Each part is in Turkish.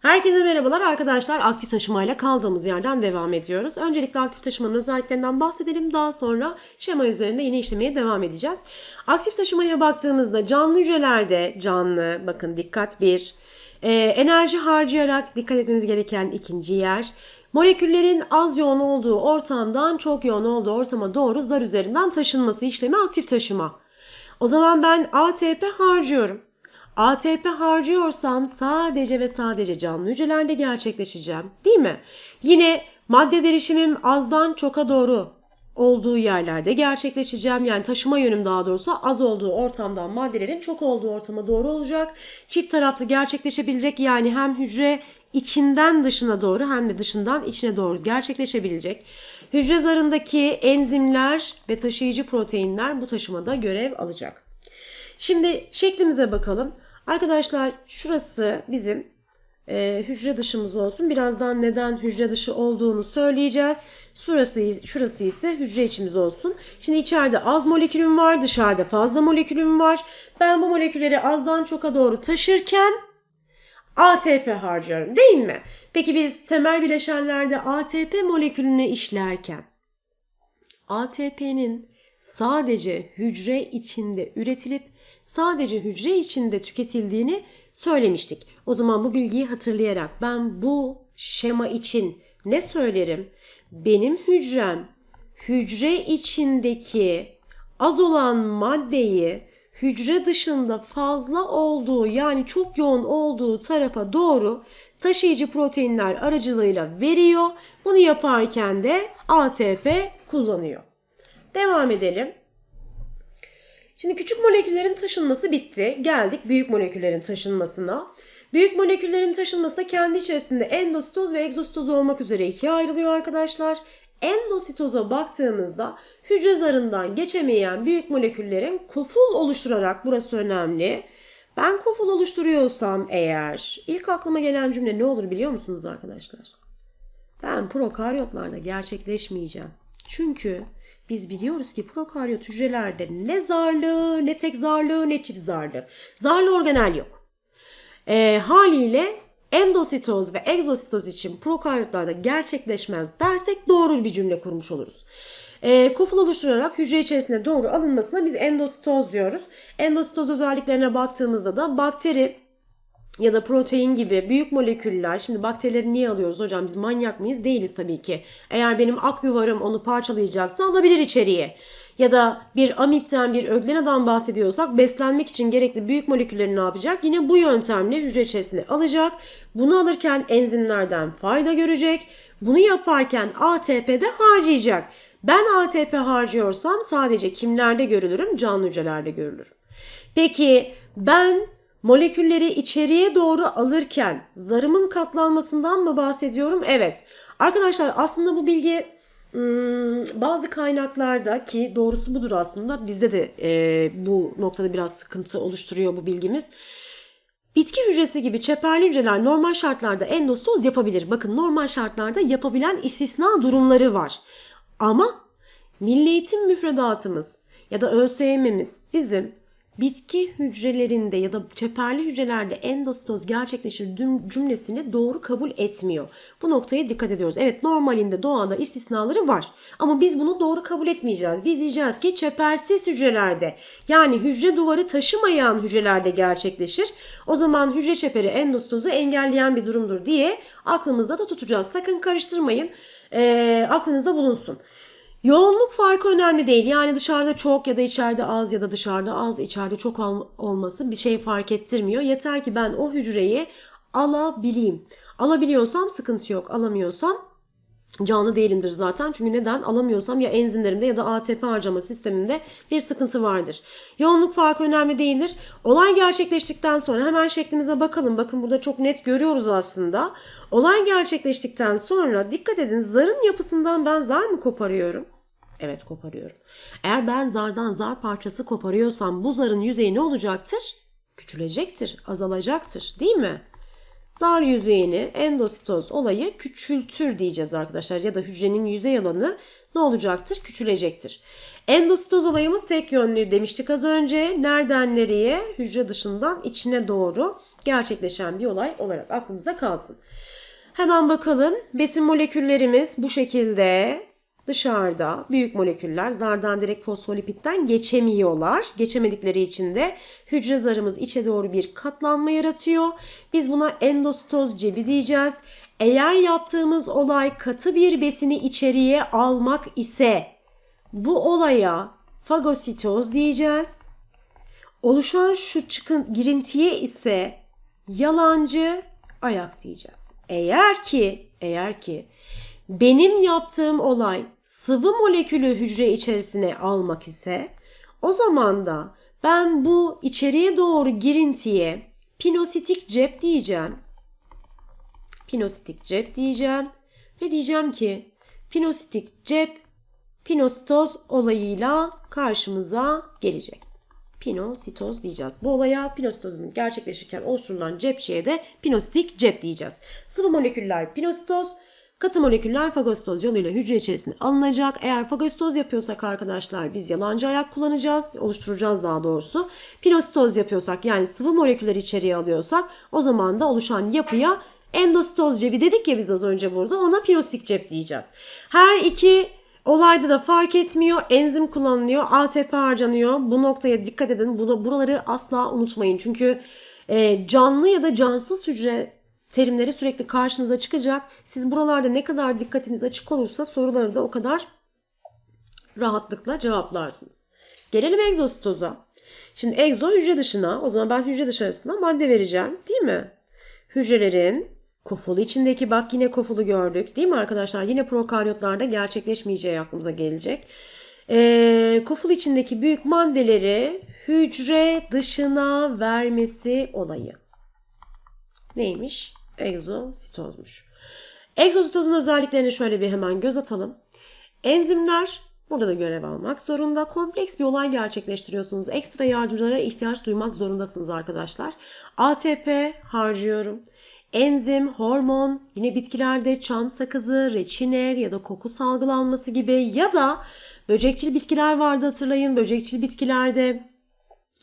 Herkese merhabalar arkadaşlar. Aktif taşımayla kaldığımız yerden devam ediyoruz. Öncelikle aktif taşımanın özelliklerinden bahsedelim. Daha sonra şema üzerinde yine işlemeye devam edeceğiz. Aktif taşımaya baktığımızda canlı hücrelerde canlı bakın dikkat bir e, enerji harcayarak dikkat etmemiz gereken ikinci yer. Moleküllerin az yoğun olduğu ortamdan çok yoğun olduğu ortama doğru zar üzerinden taşınması işlemi aktif taşıma. O zaman ben ATP harcıyorum. ATP harcıyorsam sadece ve sadece canlı hücrelerde gerçekleşeceğim. Değil mi? Yine madde derişimim azdan çoka doğru olduğu yerlerde gerçekleşeceğim. Yani taşıma yönüm daha doğrusu az olduğu ortamdan maddelerin çok olduğu ortama doğru olacak. Çift taraflı gerçekleşebilecek yani hem hücre içinden dışına doğru hem de dışından içine doğru gerçekleşebilecek. Hücre zarındaki enzimler ve taşıyıcı proteinler bu taşımada görev alacak. Şimdi şeklimize bakalım. Arkadaşlar şurası bizim e, hücre dışımız olsun. Birazdan neden hücre dışı olduğunu söyleyeceğiz. Şurası, şurası ise hücre içimiz olsun. Şimdi içeride az molekülüm var, dışarıda fazla molekülüm var. Ben bu molekülleri azdan çoka doğru taşırken ATP harcıyorum değil mi? Peki biz temel bileşenlerde ATP molekülünü işlerken ATP'nin sadece hücre içinde üretilip sadece hücre içinde tüketildiğini söylemiştik. O zaman bu bilgiyi hatırlayarak ben bu şema için ne söylerim? Benim hücrem hücre içindeki az olan maddeyi hücre dışında fazla olduğu yani çok yoğun olduğu tarafa doğru taşıyıcı proteinler aracılığıyla veriyor. Bunu yaparken de ATP kullanıyor. Devam edelim. Şimdi küçük moleküllerin taşınması bitti. Geldik büyük moleküllerin taşınmasına. Büyük moleküllerin taşınması da kendi içerisinde endositoz ve egzositoz olmak üzere ikiye ayrılıyor arkadaşlar. Endositoza baktığımızda hücre zarından geçemeyen büyük moleküllerin koful oluşturarak burası önemli. Ben koful oluşturuyorsam eğer ilk aklıma gelen cümle ne olur biliyor musunuz arkadaşlar? Ben prokaryotlarda gerçekleşmeyeceğim. Çünkü biz biliyoruz ki prokaryot hücrelerde ne zarlı, ne tek zarlı, ne çift zarlı. Zarlı organel yok. E, haliyle endositoz ve egzositoz için prokaryotlarda gerçekleşmez dersek doğru bir cümle kurmuş oluruz. E, koful oluşturarak hücre içerisine doğru alınmasına biz endositoz diyoruz. Endositoz özelliklerine baktığımızda da bakteri ya da protein gibi büyük moleküller. Şimdi bakterileri niye alıyoruz hocam? Biz manyak mıyız? Değiliz tabii ki. Eğer benim ak yuvarım onu parçalayacaksa alabilir içeriye. Ya da bir amipten bir ögleneden bahsediyorsak beslenmek için gerekli büyük molekülleri ne yapacak? Yine bu yöntemle hücre içerisine alacak. Bunu alırken enzimlerden fayda görecek. Bunu yaparken ATP'de harcayacak. Ben ATP harcıyorsam sadece kimlerde görülürüm? Canlı hücrelerde görülürüm. Peki ben molekülleri içeriye doğru alırken zarımın katlanmasından mı bahsediyorum? Evet. Arkadaşlar aslında bu bilgi hmm, bazı kaynaklarda ki doğrusu budur aslında bizde de e, bu noktada biraz sıkıntı oluşturuyor bu bilgimiz. Bitki hücresi gibi çeperli hücreler normal şartlarda endostoz yapabilir. Bakın normal şartlarda yapabilen istisna durumları var. Ama milli eğitim müfredatımız ya da ÖSYM'miz bizim bitki hücrelerinde ya da çeperli hücrelerde endositoz gerçekleşir cümlesini doğru kabul etmiyor. Bu noktaya dikkat ediyoruz. Evet normalinde doğada istisnaları var ama biz bunu doğru kabul etmeyeceğiz. Biz diyeceğiz ki çepersiz hücrelerde yani hücre duvarı taşımayan hücrelerde gerçekleşir. O zaman hücre çeperi endositozu engelleyen bir durumdur diye aklımızda da tutacağız. Sakın karıştırmayın. E, aklınızda bulunsun. Yoğunluk farkı önemli değil. Yani dışarıda çok ya da içeride az ya da dışarıda az, içeride çok olması bir şey fark ettirmiyor. Yeter ki ben o hücreyi alabileyim. Alabiliyorsam sıkıntı yok. Alamıyorsam canlı değilimdir zaten. Çünkü neden? Alamıyorsam ya enzimlerimde ya da ATP harcama sistemimde bir sıkıntı vardır. Yoğunluk farkı önemli değildir. Olay gerçekleştikten sonra hemen şeklimize bakalım. Bakın burada çok net görüyoruz aslında. Olay gerçekleştikten sonra dikkat edin zarın yapısından ben zar mı koparıyorum? Evet koparıyorum. Eğer ben zardan zar parçası koparıyorsam bu zarın yüzeyi ne olacaktır? Küçülecektir, azalacaktır değil mi? Zar yüzeyini endositoz olayı küçültür diyeceğiz arkadaşlar. Ya da hücrenin yüzey alanı ne olacaktır? Küçülecektir. Endositoz olayımız tek yönlü demiştik az önce. Nereden nereye? Hücre dışından içine doğru gerçekleşen bir olay olarak aklımızda kalsın. Hemen bakalım. Besin moleküllerimiz bu şekilde dışarıda büyük moleküller zardan direkt fosfolipitten geçemiyorlar. Geçemedikleri için de hücre zarımız içe doğru bir katlanma yaratıyor. Biz buna endositoz cebi diyeceğiz. Eğer yaptığımız olay katı bir besini içeriye almak ise bu olaya fagositoz diyeceğiz. Oluşan şu çıkın girintiye ise yalancı ayak diyeceğiz. Eğer ki eğer ki benim yaptığım olay sıvı molekülü hücre içerisine almak ise o zaman da ben bu içeriye doğru girintiye pinositik cep diyeceğim. Pinositik cep diyeceğim ve diyeceğim ki pinositik cep pinositoz olayıyla karşımıza gelecek. Pinositoz diyeceğiz. Bu olaya pinositozun gerçekleşirken oluşturulan cepçeye de pinositik cep diyeceğiz. Sıvı moleküller pinositoz, katı moleküller fagositoz yoluyla hücre içerisine alınacak. Eğer fagositoz yapıyorsak arkadaşlar biz yalancı ayak kullanacağız, oluşturacağız daha doğrusu. Pinositoz yapıyorsak yani sıvı molekülleri içeriye alıyorsak o zaman da oluşan yapıya endositoz cebi dedik ya biz az önce burada ona pinostik cep diyeceğiz. Her iki Olayda da fark etmiyor. Enzim kullanılıyor. ATP harcanıyor. Bu noktaya dikkat edin. Bunu, buraları asla unutmayın. Çünkü e, canlı ya da cansız hücre terimleri sürekli karşınıza çıkacak. Siz buralarda ne kadar dikkatiniz açık olursa soruları da o kadar rahatlıkla cevaplarsınız. Gelelim egzositoza. Şimdi egzo hücre dışına. O zaman ben hücre dışarısına madde vereceğim. Değil mi? Hücrelerin Kofulu içindeki bak yine kofulu gördük değil mi arkadaşlar? Yine prokaryotlarda gerçekleşmeyeceği aklımıza gelecek. Ee, koful içindeki büyük maddeleri hücre dışına vermesi olayı. Neymiş? Egzositozmuş. Egzositozun özelliklerini şöyle bir hemen göz atalım. Enzimler burada da görev almak zorunda. Kompleks bir olay gerçekleştiriyorsunuz. Ekstra yardımcılara ihtiyaç duymak zorundasınız arkadaşlar. ATP harcıyorum. Enzim, hormon, yine bitkilerde çam sakızı, reçine ya da koku salgılanması gibi ya da böcekçil bitkiler vardı hatırlayın. Böcekçil bitkilerde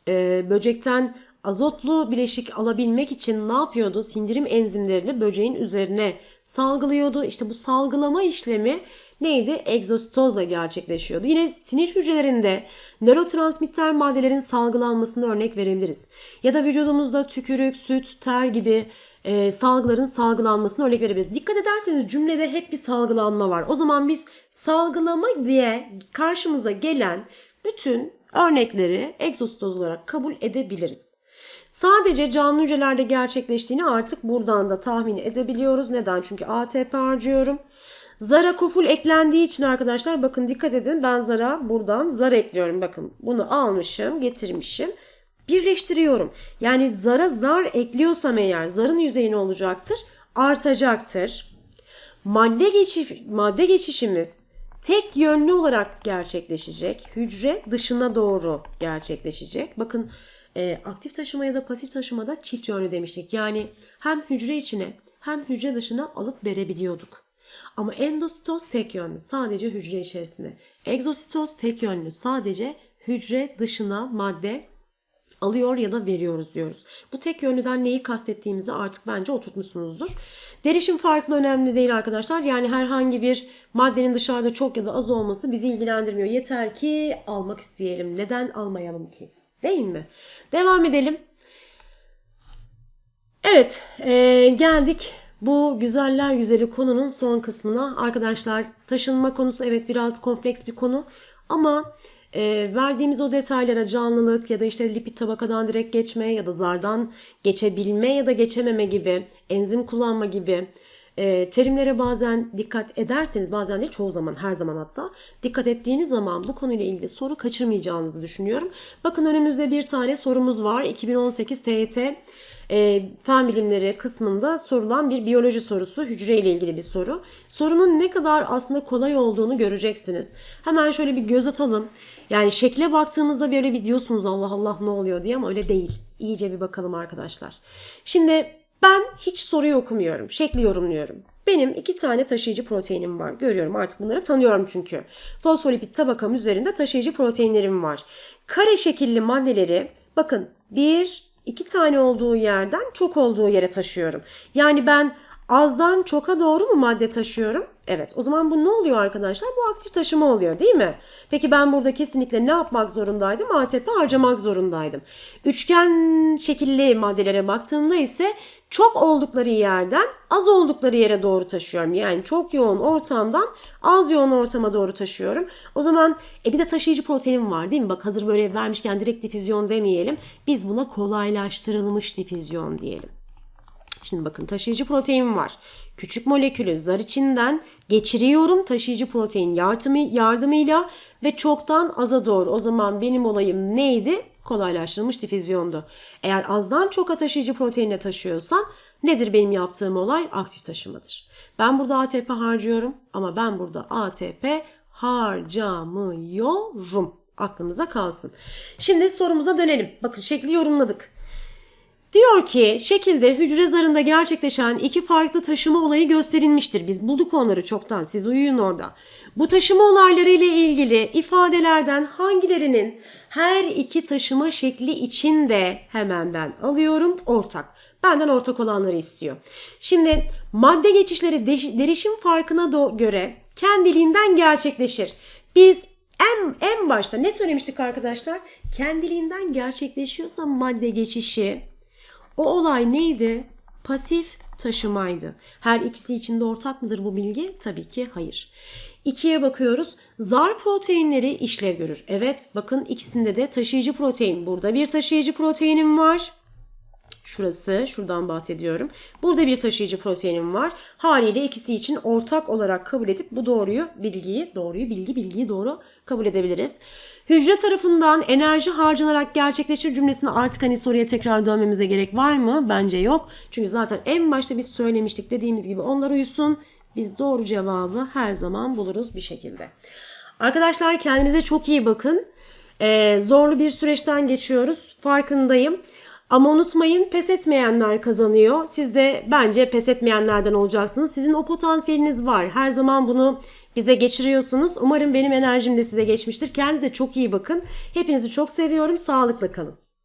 e, böcekten azotlu bileşik alabilmek için ne yapıyordu? Sindirim enzimlerini böceğin üzerine salgılıyordu. İşte bu salgılama işlemi neydi? Egzositozla gerçekleşiyordu. Yine sinir hücrelerinde nörotransmitter maddelerin salgılanmasını örnek verebiliriz. Ya da vücudumuzda tükürük, süt, ter gibi e, salgıların salgılanmasına örnek verebiliriz. Dikkat ederseniz cümlede hep bir salgılanma var. O zaman biz salgılama diye karşımıza gelen bütün örnekleri egzositoz olarak kabul edebiliriz. Sadece canlı hücrelerde gerçekleştiğini artık buradan da tahmin edebiliyoruz. Neden? Çünkü ATP harcıyorum. Zara koful eklendiği için arkadaşlar bakın dikkat edin ben zara buradan zar ekliyorum. Bakın bunu almışım getirmişim birleştiriyorum. Yani zara zar ekliyorsam eğer zarın yüzeyi ne olacaktır? Artacaktır. Madde, geçiş, madde geçişimiz tek yönlü olarak gerçekleşecek. Hücre dışına doğru gerçekleşecek. Bakın e, aktif taşıma ya da pasif taşımada çift yönlü demiştik. Yani hem hücre içine hem hücre dışına alıp verebiliyorduk. Ama endositoz tek yönlü sadece hücre içerisinde. Egzositoz tek yönlü sadece hücre dışına madde alıyor ya da veriyoruz diyoruz. Bu tek yönlüden neyi kastettiğimizi artık bence oturtmuşsunuzdur. Derişim farklı önemli değil arkadaşlar. Yani herhangi bir maddenin dışarıda çok ya da az olması bizi ilgilendirmiyor. Yeter ki almak isteyelim. Neden almayalım ki? Değil mi? Devam edelim. Evet ee, geldik bu güzeller güzeli konunun son kısmına. Arkadaşlar taşınma konusu evet biraz kompleks bir konu ama e, verdiğimiz o detaylara canlılık ya da işte lipid tabakadan direkt geçme ya da zardan geçebilme ya da geçememe gibi enzim kullanma gibi e, terimlere bazen dikkat ederseniz bazen değil çoğu zaman her zaman hatta dikkat ettiğiniz zaman bu konuyla ilgili soru kaçırmayacağınızı düşünüyorum. Bakın önümüzde bir tane sorumuz var. 2018 TYT e, fen bilimleri kısmında sorulan bir biyoloji sorusu, hücre ile ilgili bir soru. Sorunun ne kadar aslında kolay olduğunu göreceksiniz. Hemen şöyle bir göz atalım. Yani şekle baktığımızda böyle bir diyorsunuz Allah Allah ne oluyor diye ama öyle değil. İyice bir bakalım arkadaşlar. Şimdi ben hiç soruyu okumuyorum. Şekli yorumluyorum. Benim iki tane taşıyıcı proteinim var. Görüyorum artık bunları tanıyorum çünkü. Fosfolipid tabakam üzerinde taşıyıcı proteinlerim var. Kare şekilli maddeleri bakın bir, iki tane olduğu yerden çok olduğu yere taşıyorum. Yani ben azdan çoka doğru mu madde taşıyorum? Evet. O zaman bu ne oluyor arkadaşlar? Bu aktif taşıma oluyor değil mi? Peki ben burada kesinlikle ne yapmak zorundaydım? ATP harcamak zorundaydım. Üçgen şekilli maddelere baktığımda ise çok oldukları yerden az oldukları yere doğru taşıyorum. Yani çok yoğun ortamdan az yoğun ortama doğru taşıyorum. O zaman e bir de taşıyıcı proteinim var değil mi? Bak hazır böyle vermişken direkt difüzyon demeyelim. Biz buna kolaylaştırılmış difüzyon diyelim. Şimdi bakın taşıyıcı protein var. Küçük molekülü zar içinden geçiriyorum taşıyıcı protein yardımı, yardımıyla ve çoktan aza doğru. O zaman benim olayım neydi? Kolaylaştırılmış difüzyondu. Eğer azdan çoka taşıyıcı proteinle taşıyorsam nedir benim yaptığım olay? Aktif taşımadır. Ben burada ATP harcıyorum ama ben burada ATP harcamıyorum. Aklımıza kalsın. Şimdi sorumuza dönelim. Bakın şekli yorumladık. Diyor ki şekilde hücre zarında gerçekleşen iki farklı taşıma olayı gösterilmiştir. Biz bulduk onları çoktan. Siz uyuyun orada. Bu taşıma olayları ile ilgili ifadelerden hangilerinin her iki taşıma şekli içinde hemen ben alıyorum ortak. Benden ortak olanları istiyor. Şimdi madde geçişleri de- derişim farkına göre kendiliğinden gerçekleşir. Biz en, en başta ne söylemiştik arkadaşlar? Kendiliğinden gerçekleşiyorsa madde geçişi o olay neydi? Pasif taşımaydı. Her ikisi içinde ortak mıdır bu bilgi? Tabii ki hayır. İkiye bakıyoruz. Zar proteinleri işlev görür. Evet bakın ikisinde de taşıyıcı protein. Burada bir taşıyıcı proteinim var. Şurası, şuradan bahsediyorum. Burada bir taşıyıcı proteinim var. Haliyle ikisi için ortak olarak kabul edip bu doğruyu, bilgiyi, doğruyu, bilgi, bilgiyi doğru kabul edebiliriz. Hücre tarafından enerji harcanarak gerçekleşir cümlesine artık hani soruya tekrar dönmemize gerek var mı? Bence yok. Çünkü zaten en başta biz söylemiştik dediğimiz gibi onlar uyusun. Biz doğru cevabı her zaman buluruz bir şekilde. Arkadaşlar kendinize çok iyi bakın. Ee, zorlu bir süreçten geçiyoruz. Farkındayım. Ama unutmayın pes etmeyenler kazanıyor. Siz de bence pes etmeyenlerden olacaksınız. Sizin o potansiyeliniz var. Her zaman bunu bize geçiriyorsunuz. Umarım benim enerjim de size geçmiştir. Kendinize çok iyi bakın. Hepinizi çok seviyorum. Sağlıkla kalın.